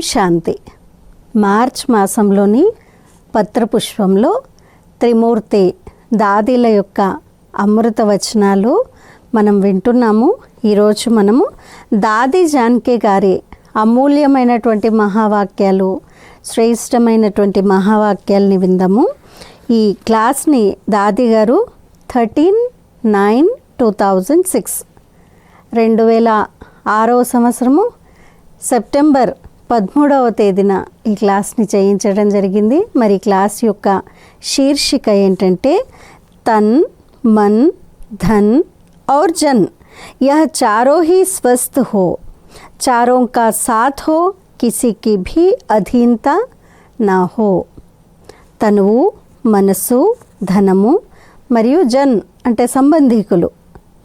శాంతి. March మాసంలోని పత్రపుష్పంలో త్రిమూర్తి దాదీల యొక్క అమృత వచనాలు మనం వింటున్నాము. ఈరోజు మనము దాది జానకి గారి అమూల్యమైనటువంటి మహావాక్యాలు శ్రేష్టమైనటువంటి మహావాక్యాల్ని విందాము. ఈ క్లాస్ని దాది గారు thirteen nine two thousand six. రెండు వేల ఆరో సంవత్సరము సెప్టెంబర్ పదమూడవ తేదీన ఈ క్లాస్ని చేయించడం జరిగింది మరి ఈ క్లాస్ యొక్క శీర్షిక ఏంటంటే తన్ మన్ ధన్ और जन यह चारों ही स्वस्थ हो चारों का साथ हो किसी की भी अधीनता ना हो తనువు మనసు ధనము మరియు జన్ అంటే సంబంధీకులు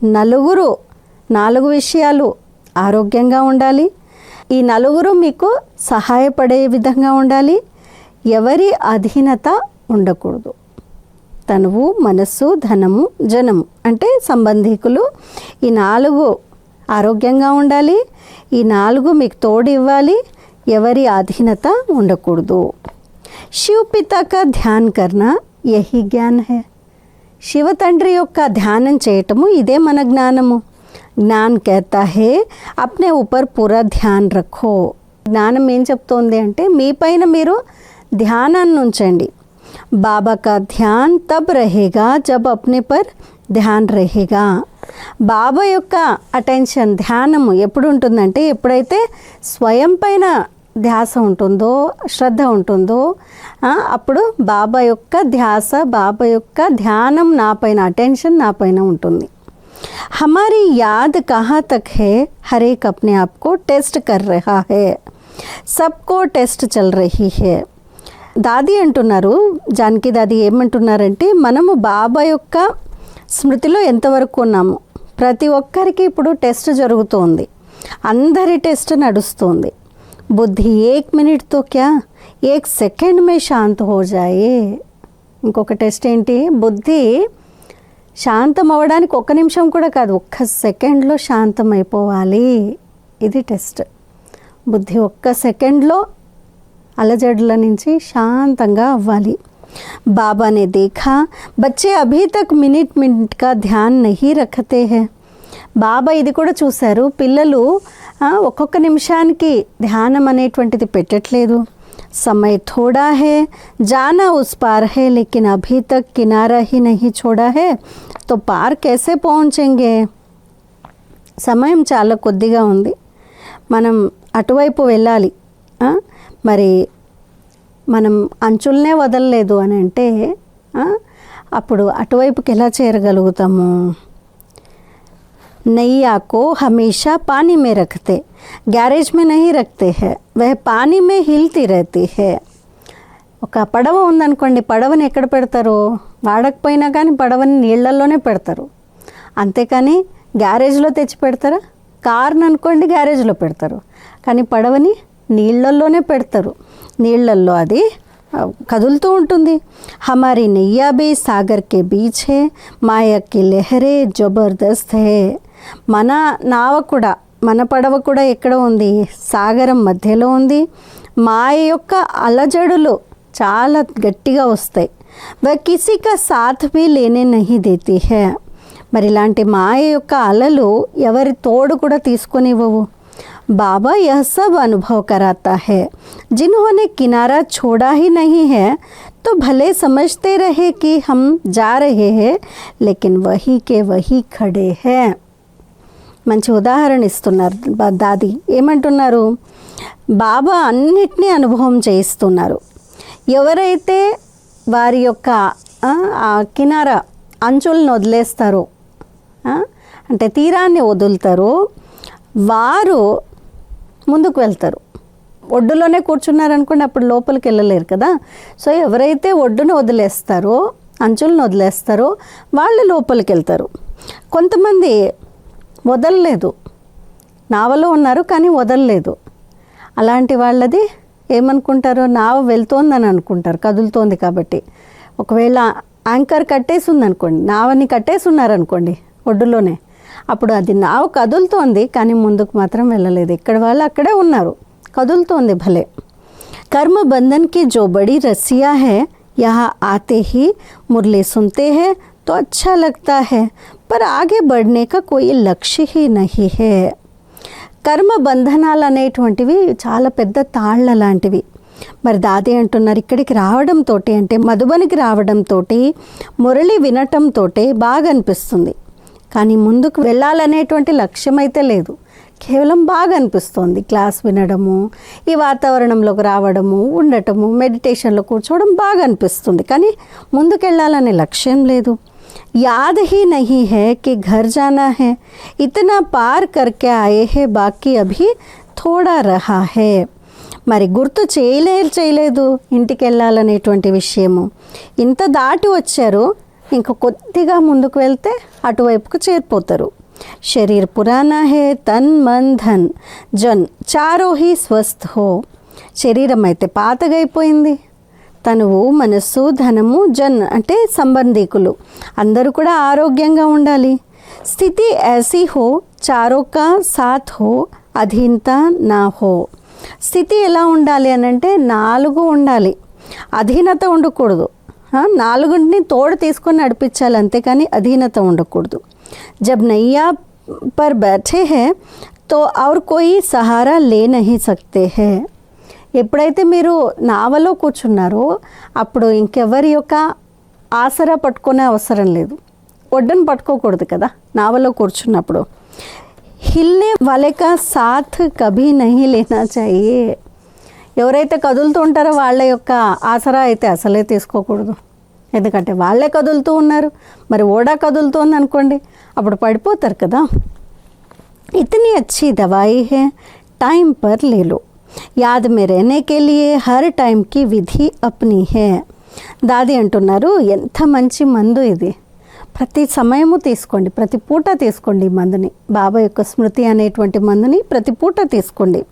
నలుగురు నాలుగు విషయాలు ఆరోగ్యంగా ఉండాలి ఈ నలుగురు మీకు సహాయపడే విధంగా ఉండాలి. ఎవరి అధీనత ఉండకూడదు. తనువు మనస్సు ధనము జనము అంటే సంబంధికులు ఈ నాలుగు ఆరోగ్యంగా ఉండాలి. ఈ నాలుగు మీకు తోడు ఇవ్వాలి. ఎవరి అధీనత ఉండకూడదు. శివ పితా ధ్యాన్ కర్నా యహి జ్ఞాన్ హే శివ తండ్రి యొక్క ధ్యానం చేయటము ఇదే మన జ్ఞానము. జ్ఞాన్ కేతా హే అప్నే ఊపర్ పూరా ధ్యాన్ రఖో. జ్ఞానం ఏం చెప్తోంది అంటే మీ పైన మీరు ధ్యానాన్ని ఉంచండి. బాబా కా ధ్యాన్ తబ్ రహేగా జబ్ అప్నే పర్ ధ్యాన్ రహేగా. బాబా యొక్క అటెన్షన్ ధ్యానము ఎప్పుడు ఉంటుందంటే ఎప్పుడైతే స్వయం పైన ధ్యాస ఉంటుందో శ్రద్ధ ఉంటుందో అప్పుడు బాబా యొక్క ధ్యాస బాబా యొక్క ధ్యానం నా పైన అటెన్షన్ నా పైన ఉంటుంది. हमारी याद कहाँ तक है हर एक अपने आप को टेस्ट कर रहा है सबको टेस्ट चल रही है దాది అంటున్నారు జానకి దాది ఏమంటున్నారంటే మనము బాబా యొక్క స్మృతిలో ఎంతవరకు ఉన్నాము ప్రతి ఒక్కరికి ఇప్పుడు టెస్ట్ జరుగుతోంది అందరి టెస్ట్ నడుస్తుంది బుద్ధి ఏక్ మినిట్తో క్యా ఏక్ సెకండ్ మే శాంత్ హో జాయే ఇంకొక టెస్ట్ ఏంటి బుద్ధి శాంతం అవ్వడానికి ఒక్క నిమిషం కూడా కాదు ఒక్క సెకండ్లో శాంతం అయిపోవాలి ఇది టెస్ట్ బుద్ధి ఒక్క సెకండ్లో అలజడుల నుంచి శాంతంగా అవ్వాలి బాబా ने देखा बच्चे अभी तक मिनट मिनट का ध्यान नहीं रखते हैं బాబా ఇది కూడా చూశారు పిల్లలు ఆ, ఒక్కొక్క నిమిషానికి ధ్యానం అనేటువంటిది పెట్టట్లేదు समय थोड़ा है जाना उस पार है लेकिन अभी तक किनारा ही नहीं छोड़ा है तो पार कैसे पहुंचेंगे సమయం చాలా కొద్దిగా ఉంది మనం అటువైపు వెళ్ళాలి ఆ? మరి మనం అంచులనే వదలలేదు అని అంటే ఆ? అప్పుడు అటువైపుకి ఎలా చేరగలుగుతాము नैया को हमेशा पानी में रखते गैरेज में नहीं रखते हैं वह पानी में हिलती रहती है ఒక పడవ ఉందనుకోండి పడవని ఎక్కడ పెడతారు వాడకపోయినా కానీ పడవని నీళ్ళల్లోనే పెడతారు అంతేకాని గ్యారేజ్లో తెచ్చి పెడతారా కార్ని అనుకోండి గ్యారేజ్లో పెడతారు కానీ పడవని నీళ్ళల్లోనే పెడతారు నీళ్ళల్లో అది ఆ, కదులుతూ ఉంటుంది హమారీ నెయ్యా బీ సాగర్ కే బీచ్ హే మాయా కి లెహరే జబర్దస్త్ హే మన నావ కూడా మన పడవ కూడా ఎక్కడ ఉంది సాగరం మధ్యలో ఉంది మాయ యొక్క అలజడులు చాలా గట్టిగా వస్తాయి వ కిసి కా సాథ్ భీ లేనే నహి దేతి హే మరి ఇలాంటి మాయ యొక్క అలలు ఎవరి తోడు కూడా తీసుకొనివ్వవు बाबा यह सब अनुभव कराता है जिन्होंने किनारा छोड़ा ही नहीं है तो भले समझते रहे कि हम जा रहे हैं लेकिन वही के वही खड़े हैं మంచి ఉదాహరణ ఇస్తున్నారు. దాది ఏమంటున్నారు? బాబా అన్నిటినీ అనుభవం చేయిస్తున్నారు. ఎవరైతే వారి యొక్క ఆ, కినార అంచులను వదిలేస్తారో అంటే తీరాన్ని వదులుతారో వారు ముందుకు వెళ్తారు. ఒడ్డులోనే కూర్చున్నారనుకోండి అప్పుడు లోపలికి వెళ్ళలేరు కదా. సో ఎవరైతే ఒడ్డును వదిలేస్తారో అంచులను వదిలేస్తారో వాళ్ళు లోపలికి వెళ్తారు. కొంతమంది వదలలేదు. నావలో ఉన్నారు కానీ వదలలేదు. అలాంటి వాళ్ళది ఏమనుకుంటారు నావ వెళ్తోందని అనుకుంటారు కదులుతోంది కాబట్టి. ఒకవేళ యాంకర్ కట్టేసి ఉందనుకోండి నావని కట్టేసి ఉన్నారనుకోండి ఒడ్డులోనే అప్పుడు అది నావ కదులుతోంది కానీ ముందుకు మాత్రం వెళ్ళలేదు. ఇక్కడ వాళ్ళు అక్కడే ఉన్నారు కదులుతోంది భలే. కర్మ బంధన్కి జో బడి రస్సియా హే యహా ఆతే హీ మురళి సుంతే హే తో అచ్చా లగ్తా హే पर ఆగే బడనేక కోయి లక్ష్య హీ నహి హే కర్మ బంధనాలు అనేటువంటివి చాలా పెద్ద తాళ్ళ లాంటివి మరి దాది అంటున్నారు ఇక్కడికి రావడంతో అంటే మధుబనికి రావడంతో మురళి వినటంతో బాగా అనిపిస్తుంది కానీ ముందుకు వెళ్ళాలనేటువంటి లక్ష్యం అయితే లేదు కేవలం బాగా అనిపిస్తోంది క్లాస్ వినడము ఈ వాతావరణంలోకి రావడము ఉండటము మెడిటేషన్లో కూర్చోవడం బాగా అనిపిస్తుంది కానీ ముందుకెళ్ళాలనే లక్ష్యం లేదు. याद ही नहीं है कि घर जाना है इतना पार करके आए हैं बाकी अभी थोड़ा रहा है మరి గుర్తు చేయలేదు చేయలేదు ఇంటికి వెళ్ళాలనేటువంటి విషయము ఇంత దాటి వచ్చారు ఇంకా కొద్దిగా ముందుకు వెళ్తే అటువైపుకు చేరిపోతారు శరీర్ పురాణా హే తన్ మన్ ధన్ జన్ చారో హీ స్వస్థ హో శరీరం అయితే పాతగైపోయింది తనువు మనస్సు ధనము జన్ అంటే సంబంధికులు అందరూ కూడా ఆరోగ్యంగా ఉండాలి స్థితి ऐसी हो चारों का साथ हो అధీనత నా హో స్థితి ఎలా ఉండాలి అని అంటే నాలుగు ఉండాలి అధీనత ఉండకూడదు ఆ, నాలుగుంటిని తోడు తీసుకొని నడిపించాలి అంతేకాని అధీనత ఉండకూడదు జబ్ నయ్యా పర్ बैठे हैं तो और कोई सहारा ले नहीं सकते हैं ఎప్పుడైతే మీరు నావలో కూర్చున్నారో అప్పుడు ఇంకెవరి యొక్క ఆసరా పట్టుకునే అవసరం లేదు. ఒడ్డను పట్టుకోకూడదు కదా నావలో కూర్చున్నప్పుడు. హిల్లే వలెక సాత్ కభీ నహి లేనా చాయి. ఎవరైతే కదులుతూ ఉంటారో వాళ్ళ యొక్క ఆసరా అయితే అసలే తీసుకోకూడదు. ఎందుకంటే వాళ్ళే కదులుతూ ఉన్నారు. మరి ఓడా కదులుతోంది అనుకోండి అప్పుడు పడిపోతారు కదా. ఇతని అచ్చి దవాయి హే టైం పర్ లేలో. యాద మే రేనే హర్ టైంకి విధి అప్ని హే దాది అంటున్నారు ఎంత మంచి మందు ఇది ప్రతి సమయము తీసుకోండి ప్రతి పూట తీసుకోండి ఈ మందుని బాబా యొక్క స్మృతి అనేటువంటి మందుని ప్రతి పూట తీసుకోండి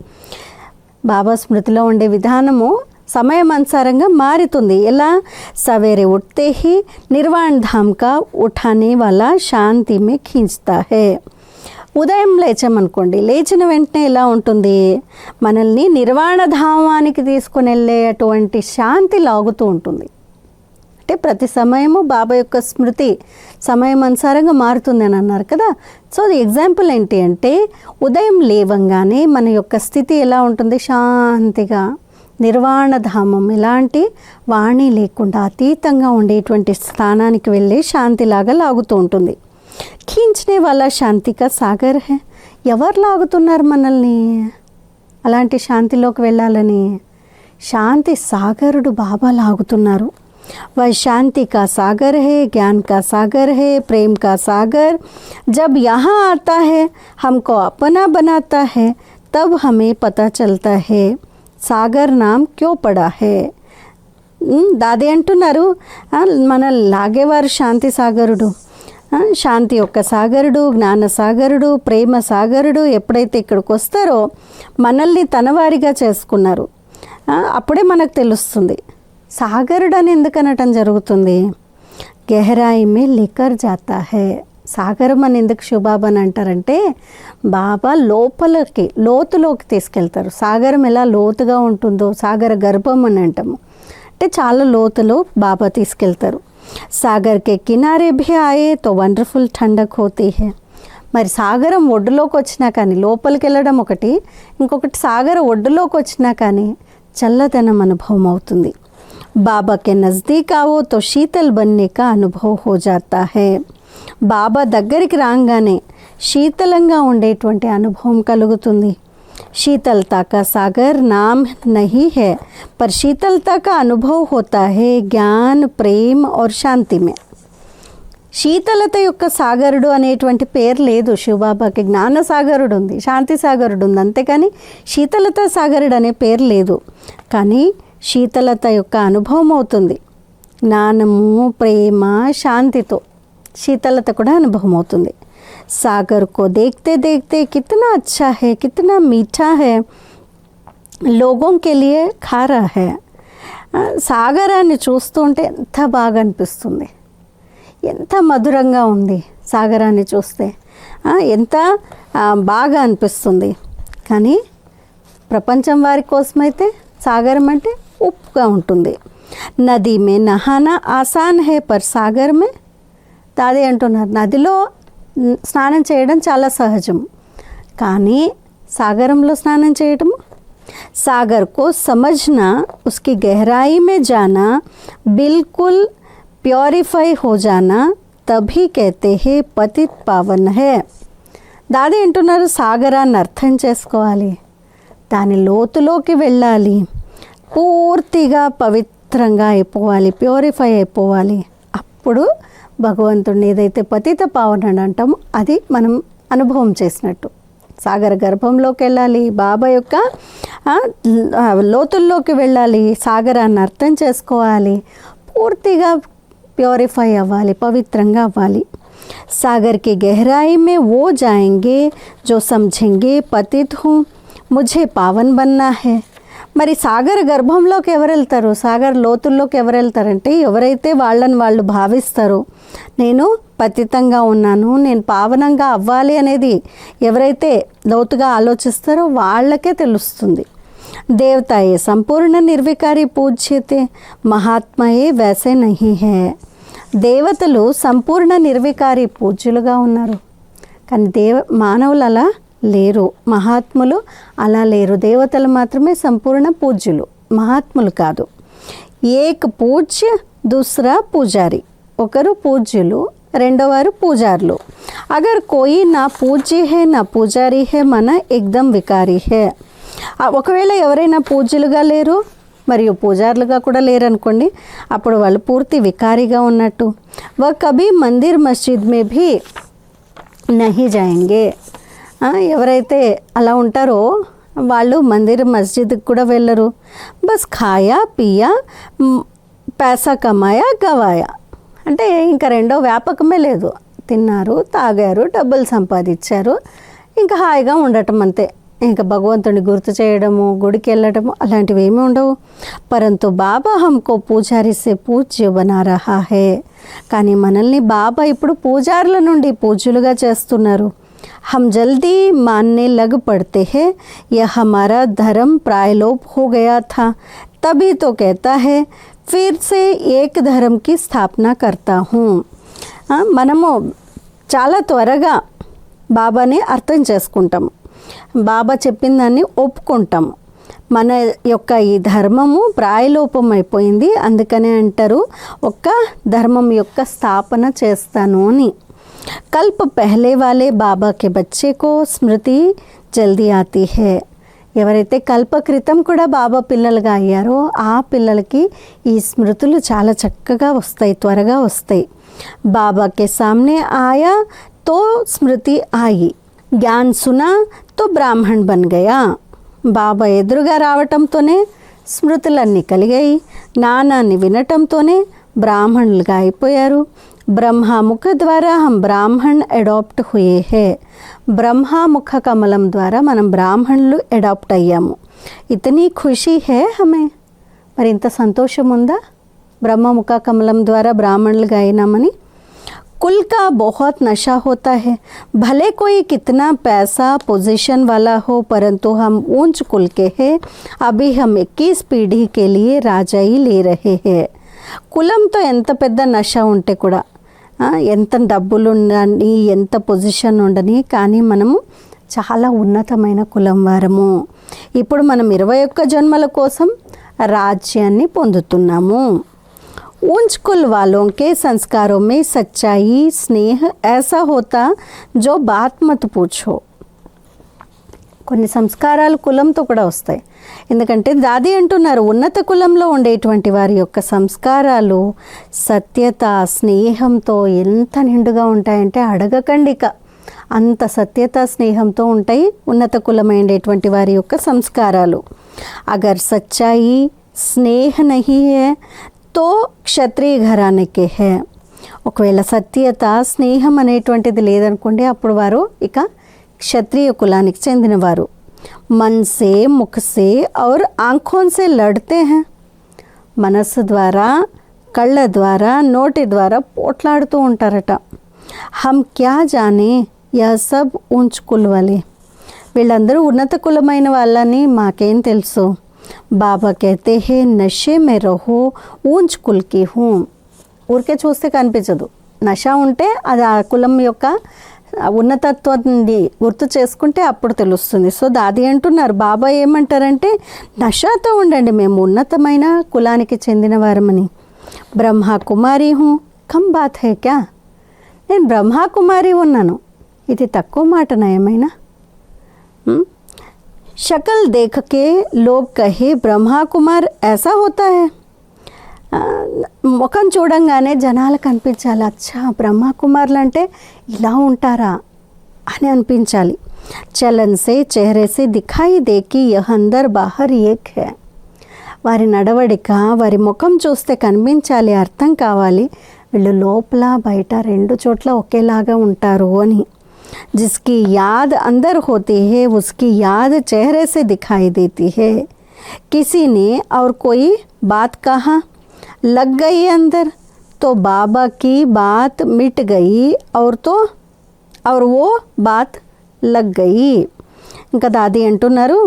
బాబా స్మృతిలో ఉండే విధానము సమయం అనుసారంగా మారుతుంది ఎలా సవేరే ఉట్తే హి నిర్వాణ్ ధామ్ ఉఠానే వాళ్ళ శాంతి మే ఖీంచుతా హే ఉదయం లేచామనుకోండి లేచిన వెంటనే ఎలా ఉంటుంది? మనల్ని నిర్వాణ ధామానికి తీసుకుని వెళ్ళేటువంటి శాంతి లాగుతూ ఉంటుంది. అంటే ప్రతి సమయము బాబా యొక్క స్మృతి సమయం అనుసారంగా మారుతుంది అని అన్నారు కదా. సో అది ఎగ్జాంపుల్ ఏంటి అంటే ఉదయం లేవంగానే మన యొక్క స్థితి ఎలా ఉంటుంది? శాంతిగా. నిర్వాణధామం ఎలాంటి? వాణి లేకుండా అతీతంగా ఉండేటువంటి స్థానానికి వెళ్ళి శాంతిలాగా లాగుతూ ఉంటుంది. ఖీంచనే వాళ్ళ శాంతిక సాగర్ హే ఎవరు లాగుతున్నారు మనల్ని అలాంటి శాంతిలోకి వెళ్ళాలని శాంతి సాగరుడు బాబా లాగుతున్నారు वह शांति का सागर है ज्ञान का सागर है प्रेम का सागर जब यहाँ आता है हमको अपना बनाता है तब हमें पता चलता है सागर नाम क्यों पड़ा है ఉమ్, దాది అంటున్నారు ఆ, మన లాగేవారు శాంతి సాగరుడు ఆ, శాంతి యొక్క సాగరుడు జ్ఞాన సాగరుడు ప్రేమ సాగరుడు ఎప్పుడైతే ఇక్కడికి వస్తారో మనల్ని తనవారిగా చేసుకున్నారు. అప్పుడే మనకు తెలుస్తుంది సాగరుడు అని ఎందుకు అనటం జరుగుతుంది? గెహరాయి మే లికర్ జాతా హే. సాగరం అని ఎందుకు శుభాబ్ అని అంటారంటే బాబా లోపలికి లోతులోకి తీసుకెళ్తారు. సాగరం ఎలా లోతుగా ఉంటుందో సాగర గర్భం అని అంటాము. అంటే చాలా లోతులో బాబా తీసుకెళ్తారు. సాగర్కే కినారే భీ ఆయే తో వండర్ఫుల్ ఠండక్ హోతీ హే. మరి సాగరం ఒడ్డులోకి వచ్చినా కానీ లోపలికి వెళ్ళడం ఒకటి ఇంకొకటి సాగర ఒడ్డులోకి వచ్చినా కానీ చల్లదనం అనుభవం అవుతుంది. బాబా కే నజదీక్ ఆవో తో శీతల్ బన్నే కా అనుభవ్ హో జాతా హే. బాబా దగ్గరికి రాగానే శీతలంగా ఉండేటువంటి అనుభవం కలుగుతుంది. शीतलता का सागर नाम नहीं है पर शीतलता का अनुभव होता है ज्ञान प्रेम और शांति में శీతలత యొక్క సాగరుడు అనేటువంటి పేరు లేదు శివబాబాకి జ్ఞాన సాగరుడు ఉంది శాంతి సాగరుడు ఉంది అంతేకాని శీతలత సాగరుడు అనే పేరు లేదు కానీ శీతలత యొక్క అనుభవం అవుతుంది జ్ఞానము ప్రేమ శాంతితో శీతలత కూడా అనుభవం అవుతుంది सागर को देखते देखते कितना अच्छा है कितना मीठा है లోగోं కే లియే ఖారా హే ఆ, సాగరాన్ని చూస్తూ ఉంటే ఎంత బాగా అనిపిస్తుంది ఎంత మధురంగా ఉంది సాగరాన్ని చూస్తే ఆ, ఎంత ఆ, బాగా అనిపిస్తుంది కానీ ప్రపంచం వారి కోసమైతే సాగరం అంటే ఉప్పుగా ఉంటుంది నది మే నహానా ఆసాన్ హే పర్ సాగర్ మే దాది అంటున్నారు నదిలో న్- స్నానం చేయడం చాలా సహజం కానీ సాగరంలో స్నానం చేయటం సాగర్ को समझना उसकी गहराई में जाना बिल्कुल प्योरीफाई हो जाना तभी कहते हैं पतित पावन है దాది అంటున్నారు సాగరాన్ని అర్థం చేసుకోవాలి దాని లోతులోకి వెళ్ళాలి పూర్తిగా పవిత్రంగా అయిపోవాలి ప్యూరిఫై అయిపోవాలి అప్పుడు భగవంతుడిని ఏదైతే పతిత పావన అని అంటామో అది మనం అనుభవం చేసినట్టు సాగర గర్భంలోకి వెళ్ళాలి బాబా యొక్క ఆ, ఆ, లోతుల్లోకి వెళ్ళాలి సాగరాన్ని అర్థం చేసుకోవాలి పూర్తిగా ప్యూరిఫై అవ్వాలి పవిత్రంగా అవ్వాలి सागर की गहराई में वो जाएंगे जो समझेंगे पतित हूँ मुझे పావన్ బన్నా హే మరి సాగర్ గర్భంలోకి ఎవరు వెళ్తారు సాగర్ లోతుల్లోకి ఎవరు వెళ్తారంటే ఎవరైతే వాళ్ళని వాళ్ళు భావిస్తారో నేను పతితంగా ఉన్నాను నేను పావనంగా అవ్వాలి అనేది ఎవరైతే లోతుగా ఆలోచిస్తారో వాళ్ళకే తెలుస్తుంది. దేవతాయే సంపూర్ణ నిర్వికారి పూజ్యతే మహాత్మయే వేసే నహి హే. దేవతలు సంపూర్ణ నిర్వికారి పూజ్యులుగా ఉన్నారు. కానీ దేవ మానవులు అలా లేరు. మహాత్ములు అలా లేరు. దేవతలు మాత్రమే సంపూర్ణ పూజ్యులు. మహాత్ములు కాదు. ఏక్ పూజ్య దూసరా పూజారి. ఒకరు పూజ్యులు రెండోవారు పూజారులు. అగర్ కోయి నా పూజ్య హే నా పూజారి హే మన ఎగ్దం వికారి హే. ఒకవేళ ఎవరైనా పూజ్యులుగా లేరు మరియు పూజారులుగా కూడా లేరనుకోండి అప్పుడు వాళ్ళు పూర్తి వికారిగా ఉన్నట్టు. వ కభీ మందిర్ మస్జిద్ మే భీ నహి జాయింగే. ఎవరైతే అలా ఉంటారో వాళ్ళు మందిర్ మస్జిద్కి కూడా వెళ్ళరు. బస్ ఖాయా పియా పేసా కమాయా గవాయా. అంటే ఇంకా రెండో వ్యాపకమే లేదు. తిన్నారు తాగారు డబ్బులు సంపాదించారు. ఇంకా హాయిగా ఉండటం అంతే. ఇంకా భగవంతుని గుర్తు చేయడము గుడికి వెళ్ళడము అలాంటివి ఏమీ ఉండవు. పరంతు బాబా హమ్కో పూజారిసే పూజ్య హే. కానీ మనల్ని బాబా ఇప్పుడు పూజారుల నుండి పూజలుగా చేస్తున్నారు. हम जल्दी मानने लग पड़ते हैं यह हमारा धर्म प्रायलोप हो गया था तभी तो कहता है फिर से एक धर्म की स्थापना करता हूँ ఆ, మనము చాలా త్వరగా బాబాని అర్థం చేసుకుంటాము బాబా చెప్పిన దాన్ని ఒప్పుకుంటాము మన యొక్క ఈ ధర్మము ప్రాయలోపం అయిపోయింది అందుకనే అంటారు ఒక్క ధర్మం యొక్క స్థాపన చేస్తాను అని कल्प पहले वाले बाबा के बच्चे को స్మృతి జల్దీ ఆతి హే ఎవరైతే కల్ప క్రితం కూడా బాబా పిల్లలుగా అయ్యారో ఆ పిల్లలకి ఈ స్మృతులు చాలా చక్కగా వస్తాయి త్వరగా వస్తాయి బాబాకే సామ్నే ఆయా తో స్మృతి ఆయి జ్ఞాన్ సునా తో బ్రాహ్మణ్ బన్ గయా బాబా ఎదురుగా రావటంతోనే స్మృతులన్నీ కలిగాయి జ్ఞానాన్ని వినటంతోనే బ్రాహ్మణులుగా అయిపోయారు బ్రహ్మ ముఖ ద్వారా హం బ్రాహ్మణ్ అడాప్ట్ హుయే హే బ్రహ్మ ముఖ కమలం ద్వారా మనం బ్రాహ్మణులు అడాప్ట్ అయ్యాము ఇతని ఖుషి హే హమే మరి ఇంత సంతోషం ఉందా బ్రహ్మ ముఖ కమలం ద్వారా బ్రాహ్మణులుగా అయినామని कुल का बहुत नशा होता है भले कोई कितना पैसा पोजीशन वाला हो परंतु हम ऊंच कुल के हैं अभी हम 21 पीढ़ी के लिए రాజాయి లే రహే హే కులంతో ఎంత పెద్ద నష ఉంటే కూడా ఆ, ఎంత డబ్బులు ఉండని ఎంత పొజిషన్ ఉండని కానీ మనము చాలా ఉన్నతమైన కులం వారము ఇప్పుడు మనం ఇరవై ఒక్క జన్మల కోసం రాజ్యాన్ని పొందుతున్నాము ऊंच कुल वालों के संस्कारों में सच्चाई स्नेह ऐसा होता जो बात मत पूछो కొన్ని సంస్కారాలు కులంతో కూడా వస్తాయి. ఎందుకంటే దాది అంటున్నారు ఉన్నత కులంలో ఉండేటువంటి వారి యొక్క సంస్కారాలు సత్యత స్నేహంతో ఎంత నిండుగా ఉంటాయంటే అడగకండి ఇక అంత సత్యత స్నేహంతో ఉంటాయి ఉన్నత కులమైనటువంటి వారి యొక్క సంస్కారాలు. అగర్ సచ్చాయి స్నేహ నహి హే తో క్షత్రియ ఘరానకే హే. ఒకవేళ సత్యత స్నేహం అనేటువంటిది లేదనుకోండి అప్పుడు వారు ఇక క్షత్రియ కులానికి చెందినవారు मन से मुख से और आँखों से लड़ते हैं మనస్సు ద్వారా కళ్ళ ద్వారా నోటి ద్వారా పోట్లాడుతూ ఉంటారట హమ్ క్యా జానే యా సబ్ ఊంచ్ కుల్ వాలే వీళ్ళందరూ ఉన్నత కులమైన వాళ్ళని మాకేం తెలుసు బాబా कहते हैं నషే మే రహో ఊంచ్ కుల్కి హూ ఊరికే చూస్తే కనిపించదు నష ఉంటే అది ఆ కులం యొక్క ఉన్నతత్వాన్ని గుర్తు చేసుకుంటే అప్పుడు తెలుస్తుంది సో దాది అంటున్నారు బాబా ఏమంటారంటే నషాతో ఉండండి మేము ఉన్నతమైన కులానికి చెందిన వారమని బ్రహ్మ కుమారి హూ కమ్ బాత్ హే క్యా నేను బ్రహ్మ కుమారి ఉన్నాను ఇది తక్కువ మాట ఏమైనా हम्म? शक्ल देख के लोग कहे ब्रह्मा कुमार ऐसा होता है ఆ, ముఖం చూడంగానే జనాలు కనిపించాలి అచ్చా బ్రహ్మకుమార్లు అంటే ఇలా ఉంటారా? అని అనిపించాలి. చలన్సే చెహరేసే దిఖాయి దేకి యహందర్ అందర్ బాహర్ ఏక్ వారి నడవడిక వారి ముఖం చూస్తే కనిపించాలి అర్థం కావాలి వీళ్ళు లోపల బయట రెండు చోట్ల ఒకేలాగా ఉంటారు అని. జిస్కి యాద్ అందర్ హోతీ హే ఉస్కి యాద్ చెహరేసే దిఖాయి దేతి హే. కిసీనే ఔర్ కోయి బాత్ కహా? लग गई अंदर तो बाबा की बात मिट गई और तो और वो बात లగ్ గయి ఇంకా దాది అంటున్నారు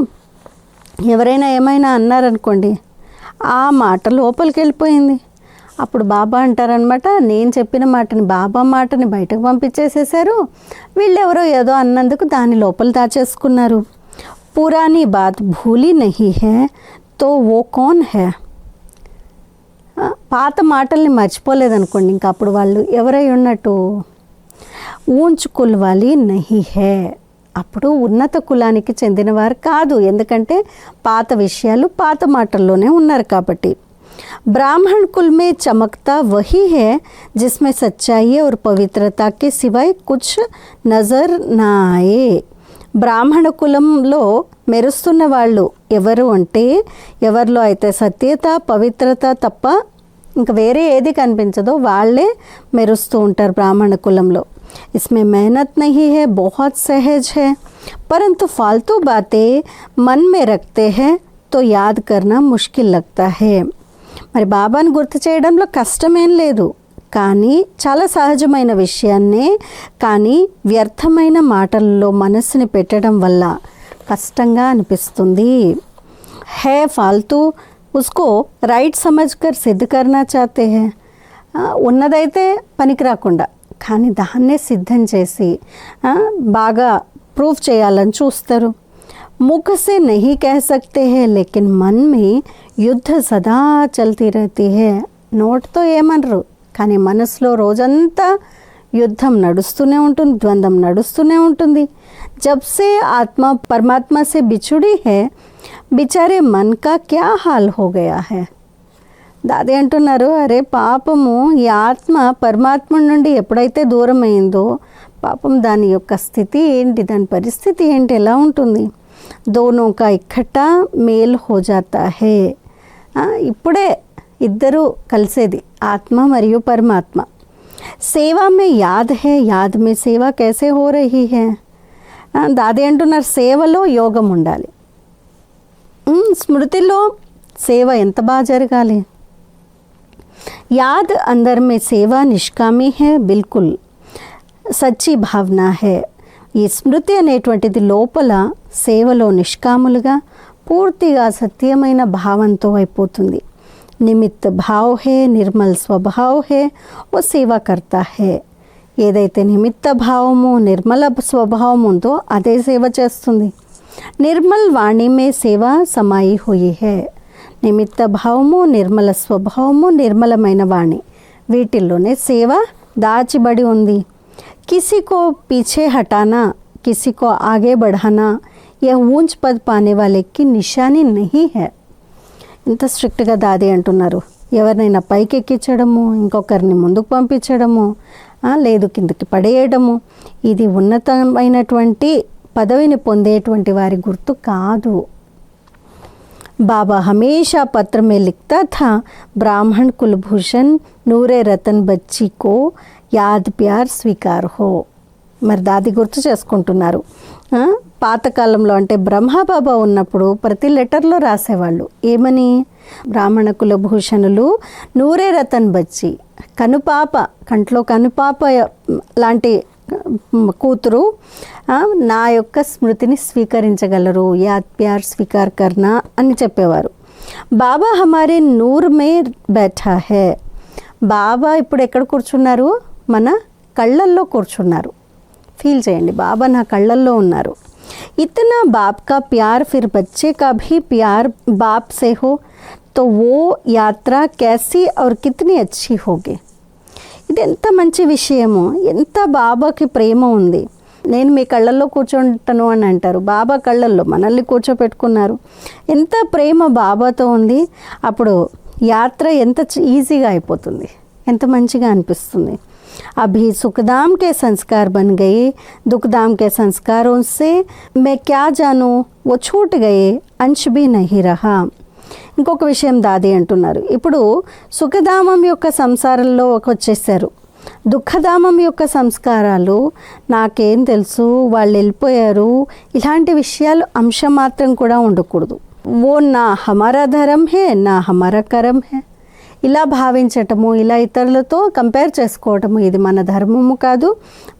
ఎవరైనా ఏమైనా అన్నారనుకోండి ఆ మాట లోపలికి వెళ్ళిపోయింది అప్పుడు బాబా అంటారనమాట నేను చెప్పిన మాటని బాబా మాటని బయటకు పంపించేసేసారు వీళ్ళెవరో ఏదో అన్నందుకు దాని లోపల దాచేసుకున్నారు పురాణి బాత్ భూలి నహి హే తో ఓ కోన్ హే ఆ, పాత మాటల్ని మర్చిపోలేదనుకోండి ఇంకా అప్పుడు వాళ్ళు ఎవరై ఉన్నట్టు ఊంచ్ కుల్వాలి నహి హే అప్పుడు ఉన్నత కులానికి చెందినవారు కాదు ఎందుకంటే పాత విషయాలు పాత మాటల్లోనే ఉన్నారు కాబట్టి ब्राह्मण कुल में चमकता वही है जिसमें सच्चाई और पवित्रता के सिवाय कुछ नजर ना आए బ్రాహ్మణ కులంలో మెరుస్తున్న వాళ్ళు ఎవరు అంటే ఎవరిలో అయితే సత్యత పవిత్రత తప్ప ఇంకా వేరే ఏది కనిపించదో వాళ్ళే మెరుస్తూ ఉంటారు బ్రాహ్మణ కులంలో इसमें मेहनत नहीं है बहुत सहज है परंतु फालतू बातें मन में रखते हैं तो याद करना मुश्किल लगता है మరి బాబాను గుర్తు చేయడంలో కష్టమేం లేదు కానీ చాలా సహజమైన విషయాన్నే కానీ వ్యర్థమైన మాటల్లో మనసుని పెట్టడం వల్ల కష్టంగా అనిపిస్తుంది. హే ఫాల్తూ ఉస్కో రైట్ సమజ్కర్ సిద్ధకరణ కర్నా చాతే హే. ఉన్నదైతే పనికి రాకుండా కానీ దాన్నే సిద్ధం చేసి బాగా ప్రూఫ్ చేయాలని చూస్తారు. ముఖసే నహి కహ సక్తే హే లేకిన్ మన్ యుద్ధ సదా చల్తీ రహతీ హే. నోట్తో ఏమనరు. కానీ మనసులో రోజంతా యుద్ధం నడుస్తూనే ఉంటుంది ద్వంద్వం నడుస్తూనే ఉంటుంది. జబ్సే ఆత్మ పరమాత్మ సే బిచుడి హే బిచారే మన్ కా క్యా హాల్ హో గయా హే. దాది అంటున్నారు అరే పాపము ఈ ఆత్మ పరమాత్మ నుండి ఎప్పుడైతే దూరం అయిందో పాపం దాని యొక్క స్థితి ఏంటి దాని పరిస్థితి ఏంటి ఎలా ఉంటుంది? దోనో కా మేల్ హో జాతా హే. ఇప్పుడే ఇద్దరూ కలిసేది ఆత్మ మరియు పరమాత్మ. సేవ మే యాద్ హే యాద్ మే సేవ కేసే హో రహీ హే? దాది అంటున్నారు సేవలో యోగం ఉండాలి. స్మృతిలో సేవ ఎంత బాగా జరగాలి? యాద్ అందరి మే సేవ నిష్కామి హే బిల్కుల్ సచ్చి భావన హే? ఈ స్మృతి అనేటువంటిది లోపల సేవలో నిష్కాములుగా పూర్తిగా సత్యమైన భావంతో అయిపోతుంది. నిమిత్ భావ్ హే నిర్మల్ స్వభావ్ హే ఓ సేవ కర్తా హే ఏదైతే నిమిత్త భావము నిర్మల స్వభావం ఉందో అదే సేవ చేస్తుంది నిర్మల్ వాణి మే సేవ సమాయి హుయి హే నిమిత్త భావము నిర్మల స్వభావము నిర్మలమైన వాణి వీటిల్లోనే సేవ దాచిబడి ఉంది किसी को पीछे हटाना किसी को आगे बढ़ाना यह ऊंच पद पाने वाले की निशानी नहीं है ఇంత స్ట్రిక్ట్గా దాది అంటున్నారు ఎవరినైనా పైకి ఎక్కించడము ఇంకొకరిని ముందుకు పంపించడము ఆ, లేదు కిందకి పడేయడము ఇది ఉన్నతమైనటువంటి పదవిని పొందేటువంటి వారి గుర్తు కాదు बाबा हमेशा पत्र में लिखता था ब्राह्मण कुलभूषण नूरे रतन बच्ची को యాద్ ప్యార్ స్వీకార్ హో మరి దాది గుర్తు చేసుకుంటున్నారు ఆ, పాతకాలంలో అంటే బ్రహ్మబాబా ఉన్నప్పుడు ప్రతి లెటర్లో రాసేవాళ్ళు. ఏమని? బ్రాహ్మణ కులభూషణులు నూరే రతన్ బచ్చి కనుపాప కంట్లో కనుపాప లాంటి కూతురు నా యొక్క స్మృతిని స్వీకరించగలరు యాద్ ప్యార్ స్వీకార్ కర్నా అని చెప్పేవారు. బాబా హమారే నూర్ మే బెఠా హే. బాబా ఇప్పుడు ఎక్కడ కూర్చున్నారు? మన కళ్ళల్లో కూర్చున్నారు. ఫీల్ చేయండి బాబా నా కళ్ళల్లో ఉన్నారు. इतना बाप का प्यार फिर बच्चे का भी प्यार बाप से हो तो वो యాత్ర कैसी और कितनी अच्छी होगी? ఇది ఎంత మంచి విషయము ఎంత బాబాకి ప్రేమ ఉంది నేను మీ కళ్ళల్లో కూర్చుంటాను అని అంటారు బాబా కళ్ళల్లో మనల్ని కూర్చోపెట్టుకున్నారు ఎంత ప్రేమ బాబాతో ఉంది అప్పుడు యాత్ర ఎంత ఈజీగా అయిపోతుంది ఎంత మంచిగా అనిపిస్తుంది अभी सुखदाम के संस्कार बन गए दुखदाम के संस्कारों से मैं क्या जानूं वो छूट गए अंश भी नहीं रहा ఇంకొక విషయం దాది అంటున్నారు ఇప్పుడు సుఖధామం యొక్క సంసారంలో ఒక వచ్చేసారు దుఃఖధామం యొక్క సంస్కారాలు నాకేం తెలుసు వాళ్ళు వెళ్ళిపోయారు ఇలాంటి విషయాలు అంశం మాత్రం కూడా ఉండకూడదు ఓ నా హమారా ధరం హే నా హమారా కరం హే ఇలా భావించటము ఇలా ఇతరులతో కంపేర్ చేసుకోవటము ఇది మన ధర్మము కాదు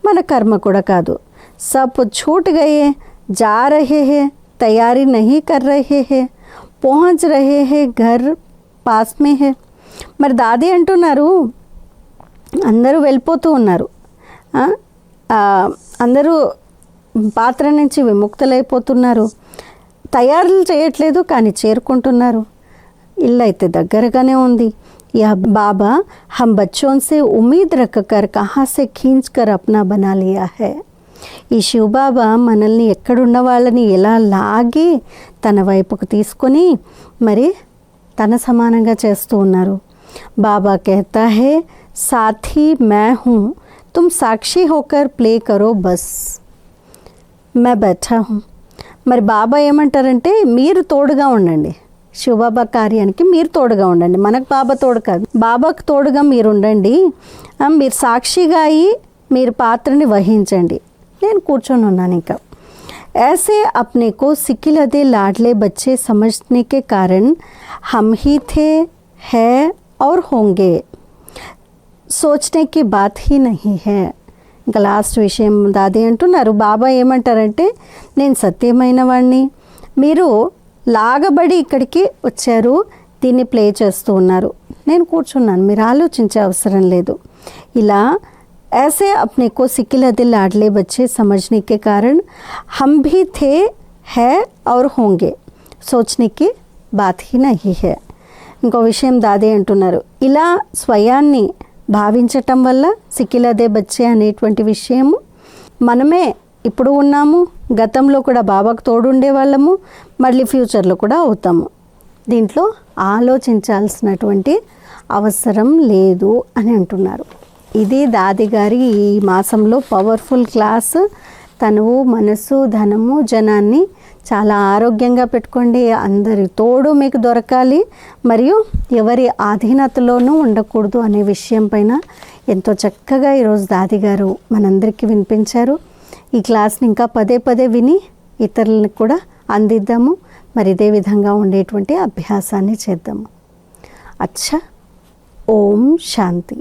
మన కర్మ కూడా కాదు. సబ్ చూట్ గయే జా రహే హే తయారీ నహీ కర్ రహే హే పోహంచ్ రహే హే ఘర్ పాస్ మే హే మరి దాది అంటున్నారు అందరూ వెళ్ళిపోతూ ఉన్నారు. అందరూ పాత్ర నుంచి విముక్తులైపోతున్నారు. తయారులు చేయట్లేదు కానీ చేరుకుంటున్నారు. ఇల్లు అయితే దగ్గరగానే ఉంది. యా బాబా హమ్ బచ్చోं से उम्मीद रखकर कहाँ से खींच कर अपना बना लिया है ఈ శివబాబా మనల్ని ఎక్కడున్న వాళ్ళని ఎలా లాగి తన వైపుకు తీసుకొని మరి తన సమానంగా చేస్తూ ఉన్నారు బాబా कहता है साथी मैं हूँ तुम साक्षी होकर प्ले करो बस మే బెఠా హూ మరి బాబా ఏమంటారంటే మీరు తోడుగా ఉండండి శివబాబా కార్యానికి మీరు తోడుగా ఉండండి మనకు బాబా తోడు కాదు బాబాకు తోడుగా మీరు ఉండండి ఆ, మీరు సాక్షిగా అయి మీరు పాత్రని వహించండి నేను కూర్చొని ఉన్నాను ఇంకా ऐसे अपने को सिकिलदे लाडले बच्चे समझने के कारण हम ही थे है और होंगे సోచనే కి బాత్ హీ నహీ హే ఇంకా లాస్ట్ విషయం దాది అంటున్నారు బాబా ఏమంటారంటే నేను సత్యమైన వాడిని మీరు లాగబడి ఇక్కడికి వచ్చారు దీన్ని ప్లే చేస్తూ ఉన్నారు నేను కూర్చున్నాను మీరు ఆలోచించే అవసరం లేదు ఇలా ऐसे अपने को सिकिल दिल लाडले बच्चे समझने के कारण हम भी थे है और होंगे सोचने की बात ही नहीं है ఇంకో విషయం దాదే అంటున్నారు ఇలా స్వయాన్ని భావించటం వల్ల సిక్కిలదే బచ్చే అనేటువంటి విషయము మనమే ఇప్పుడు ఉన్నాము గతంలో కూడా బాబాకు తోడుండే వాళ్ళము మళ్ళీ ఫ్యూచర్లో కూడా అవుతాము. దీంట్లో ఆలోచించాల్సినటువంటి అవసరం లేదు అని అంటున్నారు. ఇది దాది గారి ఈ మాసంలో పవర్ఫుల్ క్లాస్. తనువు మనసు ధనము జనాన్ని చాలా ఆరోగ్యంగా పెట్టుకోండి. అందరి తోడు మీకు దొరకాలి. మరియు ఎవరి ఆధీనతలోనూ ఉండకూడదు అనే విషయం పైన ఎంతో చక్కగా ఈరోజు దాదిగారు మనందరికీ వినిపించారు. ఈ క్లాస్ని ఇంకా పదే పదే విని ఇతరులకు కూడా అందిద్దాము. మరి ఇదే విధంగా ఉండేటువంటి అభ్యాసాన్ని చేద్దాము. అచ్చా ఓం శాంతి.